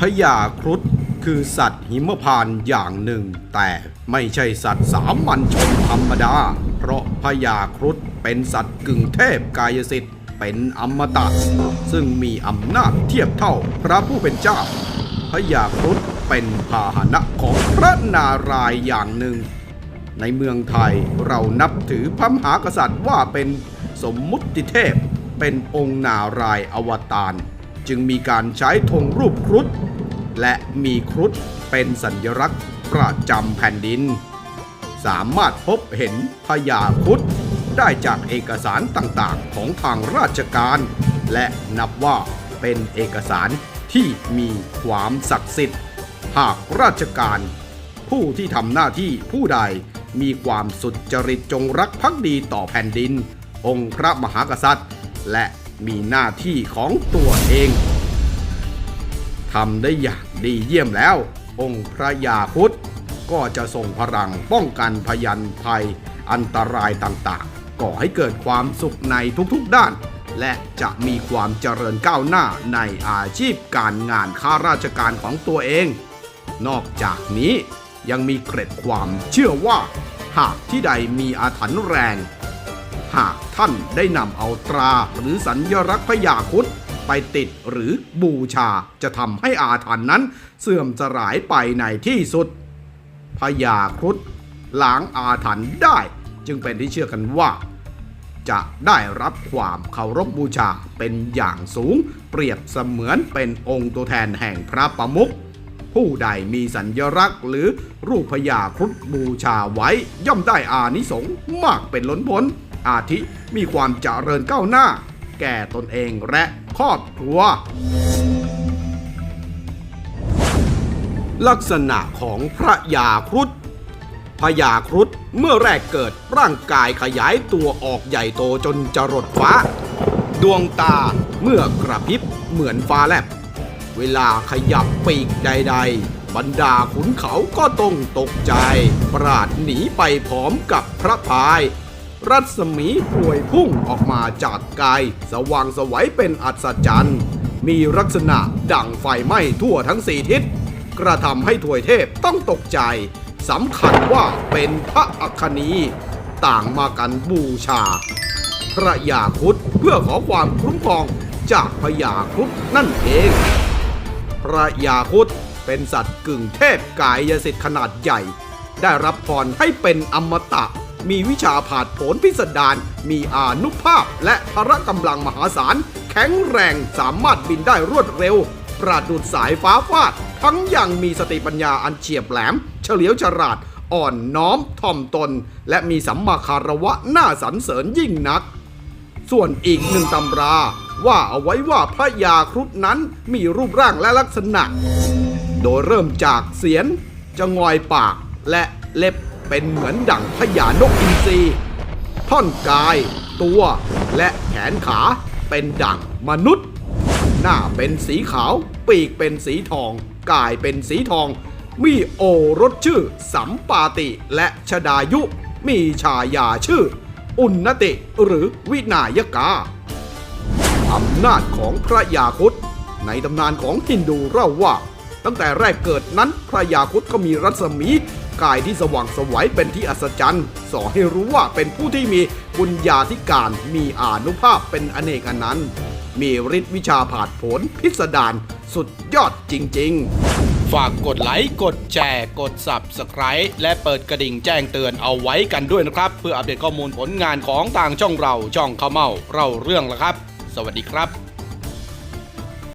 พญาครุฑคือสัตว์หิมพานอย่างหนึ่ง แต่ไม่ใช่สัตว์สามัญชนธรรมดา เพราะพญาครุฑเป็นสัตว์กึ่งเทพกายสิทธิ์เป็นอมตะ ซึ่งมีอำนาจเทียบเท่าพระผู้เป็นเจ้าพญาครุฑเป็นพาหนะของพระนารายณ์อย่างหนึ่ง ในเมืองไทยเรานับถือพระมหากษัตริย์ว่าเป็นสมมุติเทพ เป็นองค์นารายอวตาร จึงมีการใช้ธงรูปครุฑ และมีครุฑเป็นสัญลักษณ์ประจำแผ่นดิน สามารถพบเห็นพญาครุฑได้จากเอกสารต่างๆ ของทางราชการ และนับว่าเป็นเอกสารที่มีความศักดิ์สิทธิ์ หากราชการ ผู้ที่ทำหน้าที่ผู้ใดมีความสุจริตจงรักภักดีต่อแผ่นดิน องค์พระมหากษัตริย์ และมีหน้าที่ของตัวเอง ทำได้อย่างดีเยี่ยมแล้ว องค์พระยาครุฑก็จะส่งพลังป้องกันพยันภัยอันตรายต่างๆ ก่อให้เกิดความสุขในทุกๆด้าน และจะมีความเจริญก้าวหน้าในอาชีพการงานข้าราชการของตัวเอง นอกจากนี้ยังมีเกร็ดความเชื่อว่า หากที่ใดมีอาถรรพ์แรง หากท่านได้นำเอาตราหรือสัญญลักษณ์พญาครุฑ ไปติดหรือบูชาจะทำให้อาถรรพ์นั้น เสื่อมสลายไปในที่สุดพญาครุฑล้างอาถรรพ์ได้ จึงเป็นที่เชื่อกันว่า จะได้รับความเคารพบบูชาเป็นอย่างสูง เปรียบเสมือนเป็นองค์ตัวแทนแห่งพระประมุขผู้ใดมีสัญลักษณ์ หรือรูปพญาครุฑบูชาไว้ย่อมได้อานิสงส์มากเป็นล้นพ้นอาทิมีความเจริญก้าวหน้า แก่ตนเองและ ครอบครัว ลักษณะของพระยาครุฑพญาครุฑเมื่อแรกเกิดร่างกายขยายตัวออกใหญ่โตจนจรดฟ้า ดวงตาเมื่อกระพริบเหมือนฟ้าแลบ เวลาขยับปีกใด ๆ บรรดาขุนเขาก็ต้องตกใจ ปราดหนีไปพร้อมกับพระพาย รัศมีป่วยพุ่งออกมาจากกาย สว่างสวัยเป็นอัศจรรย์ มีลักษณะดั่งไฟไหม้ทั่วทั้งสี่ทิศ กระทำให้ถวยเทพต้องตกใจสำคัญว่าเป็นพระอัคคณีต่างมากันบูชา พระยาครุฑเพื่อขอความคุ้มครองจากพญาครุฑนั่นเอง พระยาครุฑเป็นสัตว์กึ่งเทพกายสิทธิ์ขนาดใหญ่ ได้รับพรให้เป็นอมตะ มีวิชาผาดผนพิสดาร มีอานุภาพและพละกำลังมหาศาล แข็งแรงสามารถบินได้รวดเร็ว ประดุดสายฟ้าฟาด ทั้งยังมีสติปัญญาอันเฉียบแหลม เฉลียวฉลาด อ่อนน้อมถ่อมตน และมีสัมมาคารวะน่าสรรเสริญยิ่งนัก ส่วนอีกหนึ่งตำรา ว่าเอาไว้ว่าพระยาครุฑนั้นมีรูปร่างและลักษณะ โดยเริ่มจากเสียนจะงอยปากและเล็บ เป็นเหมือนดั่งพญานกอินทรีท่อนกาย ตัวและแขนขาเป็นดั่งมนุษย์ หน้าเป็นสีขาว ปีกเป็นสีทอง กายเป็นสีทอง มีโอรสชื่อ สัมปาติและชดายุ มีชายาชื่อ อุณนติหรือวินายกาอำนาจของพระยาครุฑในตำนานของฮินดูเล่าว่า ตั้งแต่แรกเกิดนั้นพระยาครุฑก็มีรัศมี กายที่สว่างสวัยเป็นที่อัศจรรย์ สอนให้รู้ว่าเป็นผู้ที่มีบุญญาธิการมีอานุภาพเป็นอเนกอนันต์มีฤทธิ์วิชาผาดผนพิสดารสุดยอดจริง ๆ ฝากกดไลค์ กดแชร์กด Subscribe และเปิดกระดิ่งแจ้งเตือนเอาไว้กันด้วยนะครับ เพื่ออัปเดตข้อมูลผลงานของทางช่องเราช่องข้าวเมาเล่าเรื่องละครับ สวัสดีครับ